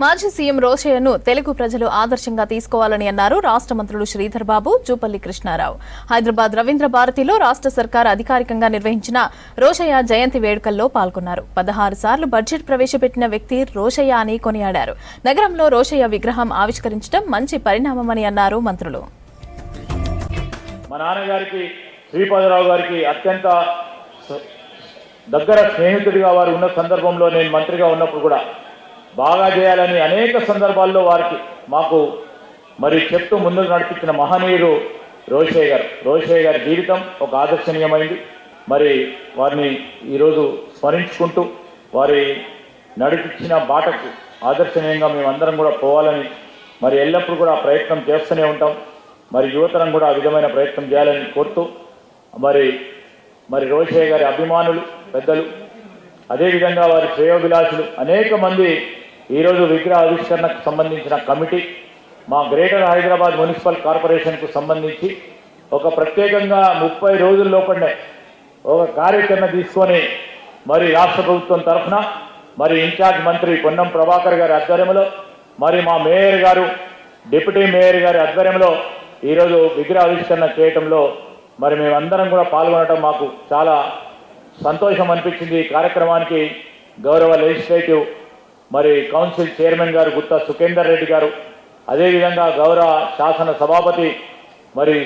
మాజీ సీఎం రోషయ్యను తెలుగు ప్రజలు ఆదర్శంగా తీసుకోవాలని అన్నారు రాష్ట్ర మంత్రులు శ్రీధర్ బాబు జూపల్లి కృష్ణారావు. హైదరాబాద్ రవీంద్ర భారతిలో రాష్ట్ర సర్కార్ అధికారికంగా నిర్వహించిన రోషయ్య జయంతి వేడుకల్లో పాల్గొన్నారు. పదహారు సార్లు బడ్జెట్ ప్రవేశపెట్టిన వ్యక్తి రోషయ్య అని కొనియాడారు. నగరంలో రోషయ్య విగ్రహం ఆవిష్కరించడం మంచి పరిణామమని అన్నారు మంత్రులు. మా నాన్నగారికి శ్రీపాదరావు గారికి అత్యంత దగ్గర స్నేహితుడిగా వారు ఉన్న సందర్భంలో నేను మంత్రిగా ఉన్నప్పుడు కూడా బాగా చేయాలని అనేక సందర్భాల్లో వారికి మాకు మరి చెప్తూ ముందుకు నడిపించిన మహనీయుడు రోషయ్య గారు. రోషయ్య గారి జీవితం ఒక ఆదర్శనీయమైంది. మరి వారిని ఈరోజు స్మరించుకుంటూ వారి నడిపించిన బాటకు ఆదర్శనీయంగా మేమందరం కూడా పోవాలని మరి ఎల్లప్పుడూ కూడా ప్రయత్నం చేస్తూనే ఉంటాం. మరి యువతరం కూడా ఆ విధమైన ప్రయత్నం చేయాలని కోరుతూ మరి మరి రోషయ్య గారి అభిమానులు పెద్దలు అదేవిధంగా వారి శ్రేయోభిలాషులు అనేక మంది ఈరోజు విగ్రహ ఆవిష్కరణకు సంబంధించిన కమిటీ మా గ్రేటర్ హైదరాబాద్ మున్సిపల్ కార్పొరేషన్కు సంబంధించి ఒక ప్రత్యేకంగా ముప్పై రోజుల ఒక కార్యాచరణ తీసుకొని మరి రాష్ట్ర ప్రభుత్వం తరఫున మరి ఇన్ఛార్జ్ మంత్రి పొన్నం ప్రభాకర్ గారి ఆధ్వర్యంలో మరి మా మేయర్ గారు డిప్యూటీ మేయర్ గారి ఆధ్వర్యంలో ఈరోజు విగ్రహ ఆవిష్కరణ చేయటంలో మరి మేమందరం కూడా పాల్గొనడం మాకు చాలా సంతోషం అనిపించింది. ఈ కార్యక్రమానికి గౌరవ లెజిస్లేటివ్ మరి కౌన్సిల్ చైర్మన్ గారు గుత్తా సుఖేందర్ రెడ్డి గారు అదేవిధంగా గౌరవ శాసన సభాపతి మరి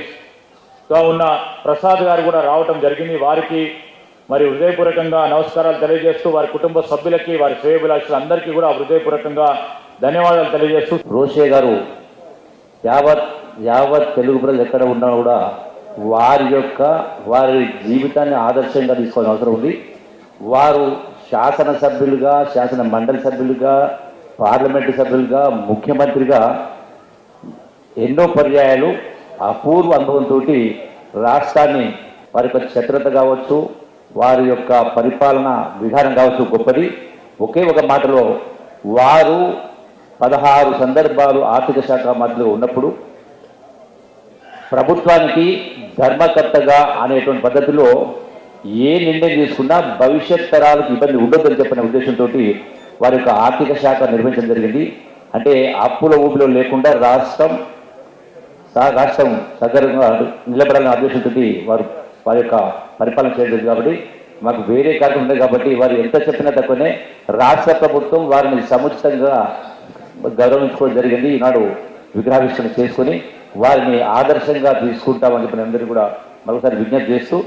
ఉన్న ప్రసాద్ గారు కూడా రావటం జరిగింది. వారికి మరి హృదయపూర్వకంగా నమస్కారాలు తెలియజేస్తూ వారి కుటుంబ సభ్యులకి వారి శ్రేయభిలాషులు అందరికీ కూడా హృదయపూర్వకంగా ధన్యవాదాలు తెలియజేస్తూ. రోషే గారు యావత్ యావత్ తెలుగు ప్రజలు ఎక్కడ ఉన్నా కూడా వారి యొక్క వారి జీవితాన్ని ఆదర్శంగా తీసుకోవాల్సిన అవసరం ఉంది. వారు శాసనసభ్యులుగా శాసన మండలి సభ్యులుగా పార్లమెంటు సభ్యులుగా ముఖ్యమంత్రిగా ఎన్నో పర్యాయాలు అపూర్వ అనుభవంతో రాష్ట్రాన్ని వారి యొక్క చతురత కావచ్చు వారి యొక్క పరిపాలన విధానం కావచ్చు గొప్పది. ఒకే ఒక మాటలో వారు పదహారు సందర్భాలు ఆర్థిక శాఖ మధ్యలో ఉన్నప్పుడు ప్రభుత్వానికి ధర్మకర్తగా అనేటువంటి పద్ధతిలో ఏ నిర్ణయం తీసుకున్నా భవిష్యత్ తరాలకు ఇబ్బంది ఉండొద్దని చెప్పిన ఉద్దేశంతో వారి యొక్క ఆర్థిక శాఖ నిర్వహించడం జరిగింది. అంటే అప్పుల ఊపిలో లేకుండా రాష్ట్రం రాష్ట్రం సగర్వంగా నిలబడాలనే ఉద్దేశంతో వారు వారి యొక్క పరిపాలన చేయలేదు కాబట్టి మాకు వేరే కార్యక్రమం ఉంది కాబట్టి వారు ఎంత చెప్పినా తక్కువనే రాష్ట్ర ప్రభుత్వం వారిని సముచితంగా గౌరవించుకోవడం జరిగింది. ఈనాడు విగ్రహావిష్కరణ చేసుకొని వారిని ఆదర్శంగా తీసుకుంటామని చెప్పిన అందరికీ కూడా మరొకసారి విజ్ఞప్తి చేస్తూ